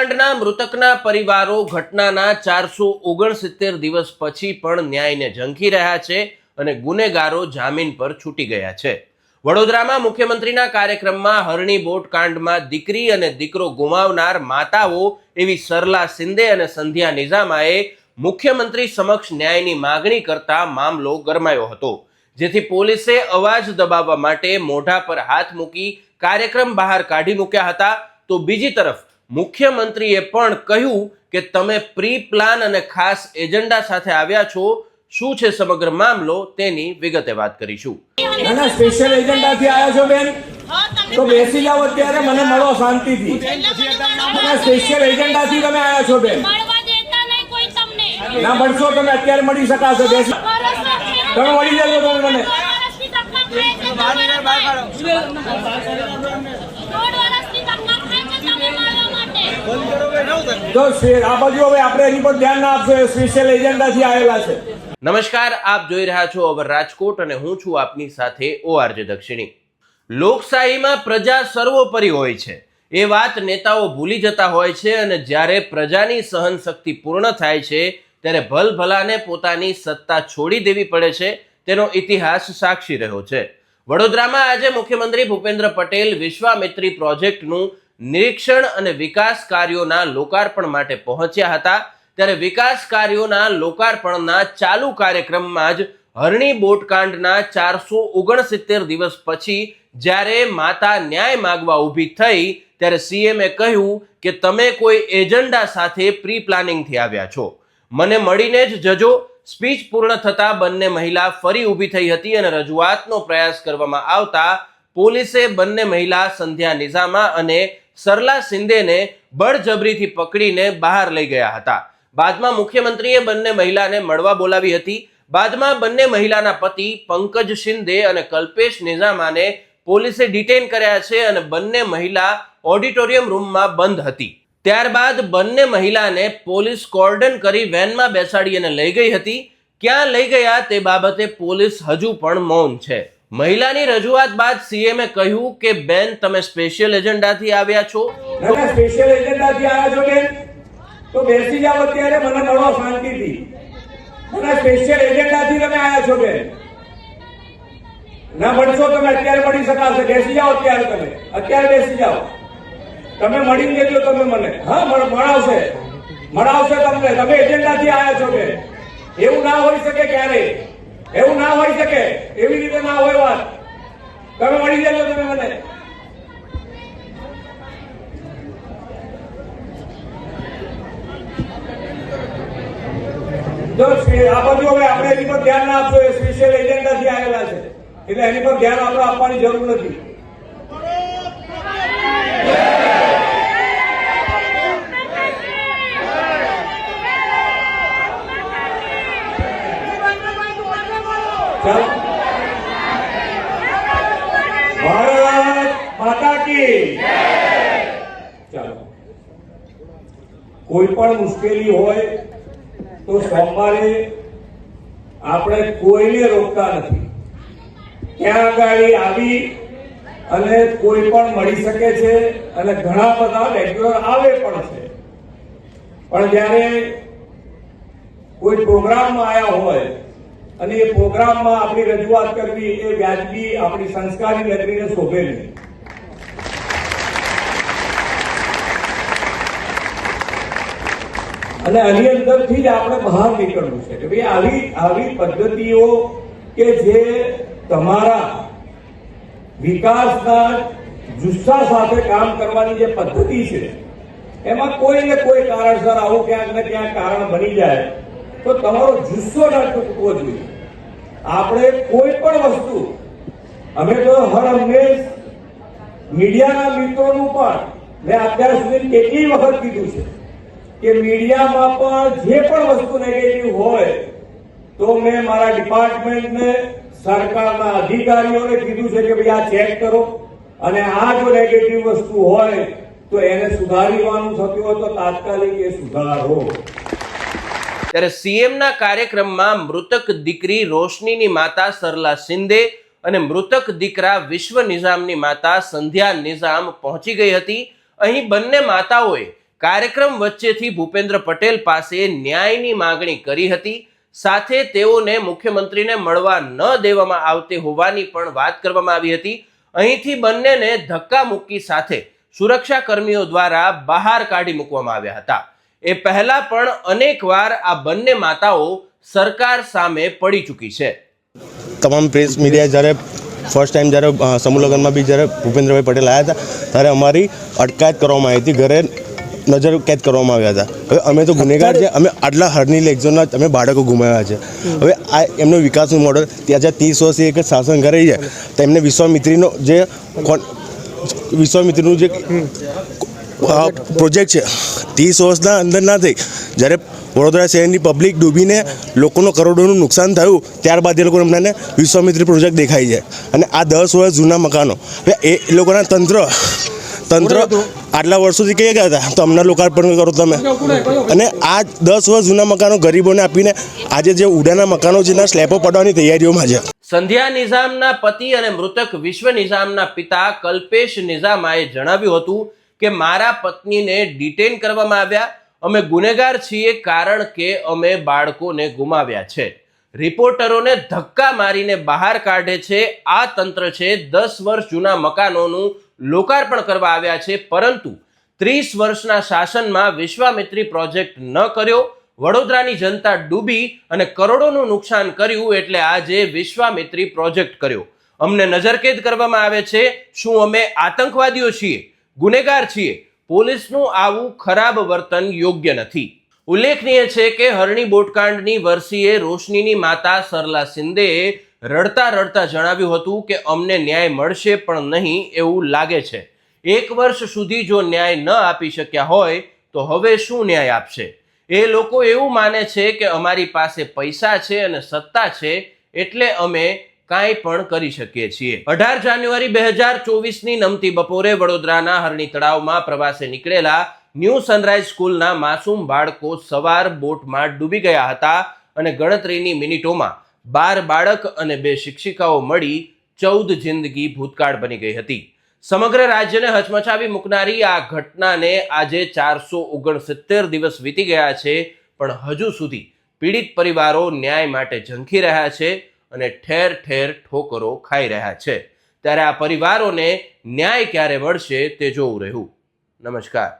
બોટકાંડના મૃતકના પરિવારો ઘટનાના ચારસો ઓગણસિત્તેર દિવસ પછી પણ ન્યાયને ઝંખી રહ્યા છે અને ગુનેગારો જામીન પર છૂટી ગયા છે. વડોદરામાં મુખ્યમંત્રીના કાર્યક્રમમાં હરણી બોટકાંડમાં દીકરી અને દીકરો ગુમાવનાર માતાઓ એવી સરલા સિંદે અને સંધ્યા નિઝામાએ મુખ્યમંત્રી સમક્ષ ન્યાયની માગણી કરતા મામલો ગરમાયો હતો. જેથી પોલીસે અવાજ દબાવવા માટે મોઢા પર હાથ મૂકી કાર્યક્રમ બહાર કાઢી મૂક્યા હતા. તો બીજી તરફ મુખ્યમંત્રીએ પણ કહ્યું કે તમે પ્રી પ્લાન અને ખાસ એજન્ડા સાથે આવ્યા છો. શું છે સમગ્ર મામલો? તેની વિગતે વાત કરીશું. ના સ્પેશિયલ એજન્ડાથી આવ્યા છો બેન? તો બેસી જાઓ અત્યારે મને મળો શાંતિથી. ના સ્પેશિયલ એજન્ડાથી તમે આવ્યા છો બેન? મળવા દેતા નહીં કોઈ તમને ના મળશો તમે અત્યારે મળી શકાશો. બેસી તમે મળી જજો તમે મને વર્ષથી ધક્કા ખાય છે તમે દોઢ વર્ષથી ધક્કા ખાય છે તમે મારવા તો આ બાજુ હવે આપણે એની પર ધ્યાન ના આપશો સ્પેશિયલ એજન્ડાથી આવેલા છે. નમસ્કાર, આપ જોઈ રહ્યા છો અવર રાજકોટ અને હું છું આપની સાથે ઓઆરજે દક્ષિણી. લોકશાહીમાં પ્રજા સર્વોપરી હોય છે. એ વાત નેતાઓ ભૂલી જતા હોય છે અને જ્યારે પ્રજાની સહન શક્તિ પૂર્ણ થાય છે, ત્યારે ભલભલાને પોતાની સત્તા છોડી દેવી પડે છે, તેનો ઇતિહાસ સાક્ષી રહ્યો છે. વડોદરામાં આજે મુખ્યમંત્રી ભૂપેન્દ્ર પટેલ વિશ્વામિત્રી પ્રોજેક્ટનું નિરીક્ષણ અને વિકાસ કાર્યોના લોકાર્પણ માટે પહોંચ્યા હતા. ત્યારે વિકાસ કાર્યોના લોકાર્પણના ચાલુ કાર્યક્રમમાં જ હરણી બોટકાંડના ચારસો ઓગણસિત્તેર દિવસ પછી જ્યારે માતા ન્યાય માગવા ઊભી થઈ, ત્યારે સીએમએ કહ્યું કે તમે કોઈ એજન્ડા સાથે પ્રી પ્લાનિંગથી આવ્યા છો. મને મળીને જ જજો. સ્પીચ પૂર્ણ થતા બંને મહિલા ફરી ઊભી થઈ હતી અને રજૂઆતનો પ્રયાસ કરવામાં આવતા પોલીસે બંને મહિલા સંધ્યા નિઝામા અને સરલા શિંદેને બળજબરીથી પકડીને બહાર લઈ ગયા હતા. બાદમાં મુખ્યમંત્રીએ બંને મહિલાને મળવા બોલાવી હતી. બાદમાં બંને મહિલાના પતિ પંકજ શિંદે અને કલ્પેશ નિઝામાને પોલીસે ડિટેન કર્યા છે અને બંને મહિલા ઓડિટોરિયમ રૂમમાં બંધ હતી. ત્યારબાદ બંને મહિલાને પોલીસ કોર્ડન કરી વેનમાં બેસાડી અને લઈ ગઈ હતી. ક્યાં લઈ ગયા તે બાબતે પોલીસ હજુ પણ મૌન છે. મહિલાની રજૂઆત બાદ સીએમએ કહ્યું કે, બેન, તમે સ્પેશિયલ એજન્ડાથી આવ્યા છો. સ્પેશિયલ એજન્ડાથી આવ્યા છો બેન. તો બેસી જાઓ અત્યારે, મને મળો શાંતિથી. ના ના સ્પેશિયલ એજન્ડાથી તમે આવ્યા છો બેન. ના, મળશો તમે, અત્યારે મળી શકાશે. બેસી જાઓ અત્યારે તમે. અત્યારે બેસી જાઓ. તમે મળી દેજો તમે મને. હા, મળ- મળાવશે. મળાવશે તમને. તમે એજન્ડાથી આવ્યા છો બેન. એવું ના હોઈ શકે ક્યારેય. એવું ના હોય શકે. એવી રીતે ના હોય વાત. તમે મળી જજો તમે મને. જો આ બાજુ હવે આપણે એની પર ધ્યાન ના આપશો એ સ્પેશિયલ એજન્ડાથી આવેલા છે. એટલે એની પર ધ્યાન આપણે આપવાની જરૂર નથી. ભારત માતા કી ચાલો. કોઈ પણ મુશ્કેલી હોય તો સોમવારે આપણે કોઈને રોકતા નથી. ત્યાં આગળ આવી અને કોઈ પણ મળી શકે છે અને ઘણા બધા રેગ્યુલર આવે પણ છે. પણ જ્યારે કોઈ પ્રોગ્રામમાં આવ્યા હોય અને એ પ્રોગ્રામમાં આપણી રજૂઆત કરવી એ વ્યાજબી આપણી સંસ્કારી નગરીને શોભે નહીં. અને આની અંદરથી જ આપણે બહાર નીકળવું છે કે ભાઈ આવી આવી પદ્ધતિઓ કે જે તમારા વિકાસના જુસ્સા સાથે કામ કરવાની જે પદ્ધતિ છે, એમાં કોઈ ને કોઈ કારણસર આવું ક્યાંક ને ક્યાંક કારણ બની જાય, તો તમારો જુસ્સો ના ચૂકવો જોઈએ. આપણે કોઈ પણ વસ્તુ, અમે તો હર હંમેશ મીડિયાના મિત્રોનું પણ મેં અત્યાર સુધી કેટલી વખત કીધું છે કે મીડિયામાં પણ જે પણ વસ્તુ નેગેટિવ હોય, તો મેં મારા ડિપાર્ટમેન્ટને, સરકારના અધિકારીઓને કીધું છે કે ભાઈ આ ચેક કરો અને આ જો નેગેટિવ વસ્તુ હોય, તો એને સુધારવાનું થતું હોય તો તાત્કાલિક એ સુધારો. ત્યારે સીએમના કાર્યક્રમમાં મૃતક દીકરી રોશનીની માતા સરલા શિંદે અને મૃતક દીકરા વિશ્વ નિઝામની માતા સંધ્યા નિઝામ પહોંચી ગઈ હતી. અહીં બંને માતાઓએ કાર્યક્રમ વચ્ચેથી ભૂપેન્દ્ર પટેલ પાસે ન્યાયની માંગણી કરી હતી. સાથે તેઓને મુખ્યમંત્રીને મળવા ન દેવામાં આવતી હોવાની પણ વાત કરવામાં આવી હતી. અહીંથી બંનેને ધક્કા મુક્કી સાથે સુરક્ષા કર્મીઓ દ્વારા બહાર કાઢી મૂકવામાં આવ્યા હતા. એ પહેલા પણ અનેકવાર આ બંને માતાઓ સરકાર સામે પડી ચૂકી છે. તમામ પ્રેસ મીડિયા જ્યારે ફર્સ્ટ ટાઈમ જ્યારે સમૂહ લગ્નમાં બી જ્યારે ભૂપેન્દ્રભાઈ પટેલ આવ્યા હતા, ત્યારે અમારી અટકાયત કરવામાં આવી હતી, ઘરે નજર કેદ કરવામાં આવ્યા હતા. હવે અમે તો ગુનેગાર છે અમે આટલા હરની લેક્ઝોનના અમે બાળકો ગુમાવ્યા છે. હવે આ એમનો વિકાસનું મોડલ ત્યાં જ્યાં ત્રીસ વર્ષથી એક શાસન કરે છે. તો એમને વિશ્વામિત્રીનો જે વિશ્વામિત્રીનું જે પ્રોજેક્ટ છે. ત્રીસ વર્ષના અંદર ના થઈ. જ્યારે વડોદરા શહેરની પબ્લિક ડૂબીને લોકોનો કરોડોનું નુકસાન થયું ત્યારબાદ એ લોકોને અમને વિશ્વામિત્રી પ્રોજેક્ટ દેખાય છે. અને આ દસ વર્ષ જૂના મકાનો. એ લોકોના તંત્ર તંત્ર આટલા વર્ષોથી કહી ગયા હતા? તો અમને લોકાર્પણ કરો તમે. અને આ દસ વર્ષ જૂના મકાનો ગરીબોને આપીને આજે જે ઉડાના મકાનો છે એના સ્લેબો પડવાની તૈયારીઓમાં છે. સંધ્યા નિઝામના પતિ અને મૃતક વિશ્વ નિઝામના પિતા કલ્પેશ નિઝામાએ જણાવ્યું હતું કે મારા પત્નીને ડિટેન કરવામાં આવ્યા. અમે ગુનેગાર છીએ કારણ કે અમે બાળકોને ગુમાવ્યા છે. રિપોર્ટરોને ધક્કા મારીને બહાર કાઢે છે. આ તંત્ર છે, દસ વર્ષ જૂના મકાનોનું લોકાર્પણ કરવા આવ્યા છે. પરંતુ ત્રીસ વર્ષના શાસનમાં વિશ્વામિત્રી પ્રોજેક્ટ ન કર્યો. વડોદરાની જનતા ડૂબી અને કરોડોનું નુકસાન કર્યું એટલે આજે વિશ્વામિત્રી પ્રોજેક્ટ કર્યો. અમને નજરકેદ કરવામાં આવે છે. શું અમે આતંકવાદીઓ છીએ? ગુનેગાર છીએ. પોલીસનું આવું ખરાબ વર્તન યોગ્ય નથી. ઉલ્લેખનીય છે કે હરણી બોટકાંડની વર્ષીએ રોશનીની માતા સરલા શિંદેએ રડતા રડતા જણાવ્યું હતું કે અમને ન્યાય મળશે પણ નહીં એવું લાગે છે. એક વર્ષ સુધી જો ન્યાય ન આપી શક્યા હોય, તો હવે શું ન્યાય આપશે? એ લોકો એવું માને છે કે અમારી પાસે પૈસા છે અને સત્તા છે, એટલે અમે કાંઈ પણ કરી શકીએ છીએ. અઢાર જાન્યુઆરી બે હજાર ચોવીસની નમતી બપોરે વડોદરાના હરણી તળાવમાં પ્રવાસે નીકળેલા ન્યૂ સનરાઈઝ સ્કૂલના માસૂમ બાળકો સવાર બોટમાં ડૂબી ગયા હતા અને ગણતરીની મિનિટોમાં બાર બાળક અને બે શિક્ષિકાઓ મળી ચૌદ જિંદગી ભૂતકાળ બની ગઈ હતી. સમગ્ર રાજ્યને હચમચાવી મૂકનારી આ ઘટનાને આજે ચારસો ઓગણસિત્તેર દિવસ વીતી ગયા છે, પણ હજુ સુધી પીડિત પરિવારો ન્યાય માટે ઝંખી રહ્યા છે. અને ઠેર ઠેર ઠોકરો ખાઈ રહ્યા છે. ત્યારે આ પરિવારોને ન્યાય ક્યારે મળશે તે જોવું રહ્યું. નમસ્કાર.